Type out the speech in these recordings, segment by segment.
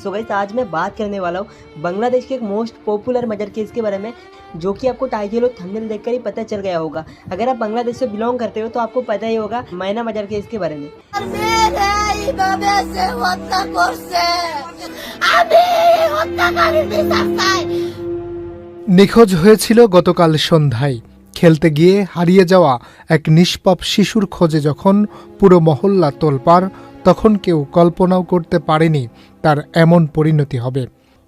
So guys आज मैं बात करने वाला हूँ बांग्लादेश के एक मोस्ट पॉपुलर मर्डर केस के बारे में जो कि आपको टाइटल और थंबनेल देखकर ही पता चल गया होगा अगर आप बांग्लादेश से बिलोंग करते हो तो आपको पता ही होगा मैना मर्डर केस के बारे में মেরে এইভাবে সে হত্যা করছে আমি এই হত্যাকারীর বিচার চাই নিখোঁজ হয়েছিল গতকাল সন্ধ্যায় খেলতে গিয়ে হারিয়ে যাওয়া এক নিষ্পাপ শিশুর খোঁজে যখন পুরো মহল্লা তোলপাড় তখন কেউ কল্পনাও করতে পারেনি তার এমন পরিণতি হবে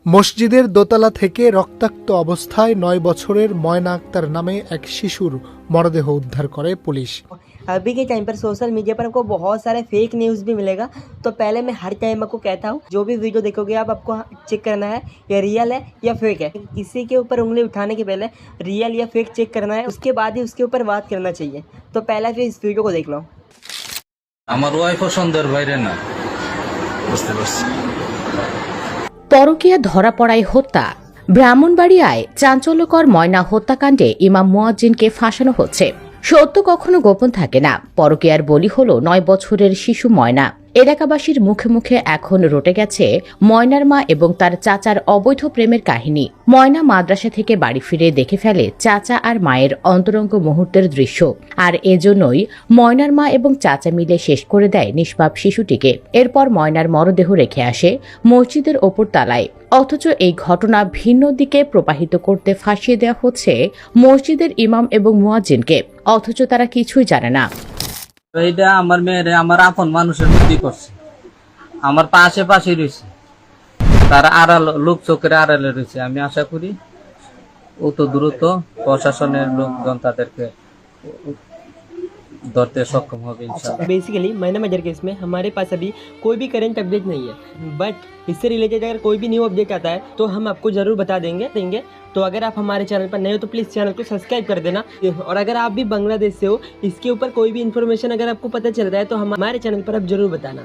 মসজিদের দোতলা থেকে রক্তাক্ত অবস্থায় নয় বছরের ময়না আক্তার নামে এক শিশুর মরদেহ উদ্ধার করে পুলিশ अभी के टाइम पर सोशल मीडिया पर आपको बहुत सारे फेक न्यूज़ भी मिलेगा तो पहले मैं हर टाइम आपको कहता हूँ जो भी वीडियो देखोगे आप आपको चेक करना है ये रियल है या फेक है किसी के ऊपर उंगली उठाने के पहले रियल या फेक चेक करना है उसके बाद ही उसके ऊपर बात करना चाहिए तो पहला फिर इस वीडियो को देख लो আমার ওয়াইফও সন্ধ্যার বাইরে না। বুঝতে পারছি। পরকীয়া ধরা পড়ায় হত্যা। ব্রাহ্মণবাড়িয়ায় চাঞ্চল্যকর ময়না হত্যাকাণ্ডে ইমাম মুয়াজ্জিনকে ফাঁসানো হচ্ছে। সত্য কখনো গোপন থাকে না। পরকীয়ার বলি হল নয় বছরের শিশু ময়না। এলাকাবাসীর মুখে মুখে এখন রটে গেছে ময়নার মা এবং তার চাচার অবৈধ প্রেমের কাহিনী। ময়না মাদ্রাসা থেকে বাড়ি ফিরে দেখে ফেলে চাচা আর মায়ের অন্তরঙ্গ মুহূর্তের দৃশ্য। আর এজন্যই ময়নার মা এবং চাচা মিলে শেষ করে দেয় নিষ্পাপ শিশুটিকে। এরপর ময়নার মরদেহ রেখে আসে মসজিদের ওপর তালায়। অথচ এই ঘটনা ভিন্ন দিকে প্রবাহিত করতে ফাঁসিয়ে দেওয়া হচ্ছে মসজিদের ইমাম এবং মুয়াজ্জিনকে। অথচ তারা কিছুই জানে না। এইটা আমার মেয়ের, আমার আপন মানুষের মধ্যে করছে। আমার পাশে পাশে রয়েছে। তার আড়াল, লোক চোখের আড়ালে রয়েছে। আমি আশা করি অত দ্রুত প্রশাসনের লোকজন তাদেরকে दौड़ते सक्षम होगा बेसिकली मैंने मेजर केस में हमारे पास अभी कोई भी करेंट अपडेट नहीं है। बट इससे रिलेटेड अगर कोई भी न्यू अपडेट आता है तो हम आपको ज़रूर बता देंगे देंगे। तो अगर आप हमारे चैनल पर नए हो तो प्लीज़ चैनल को सब्सक्राइब कर देना। और अगर आप भी बांग्लादेश से हो इसके ऊपर कोई भी इन्फॉर्मेशन अगर आपको पता चलता है तो हमारे चैनल पर आप ज़रूर बताना।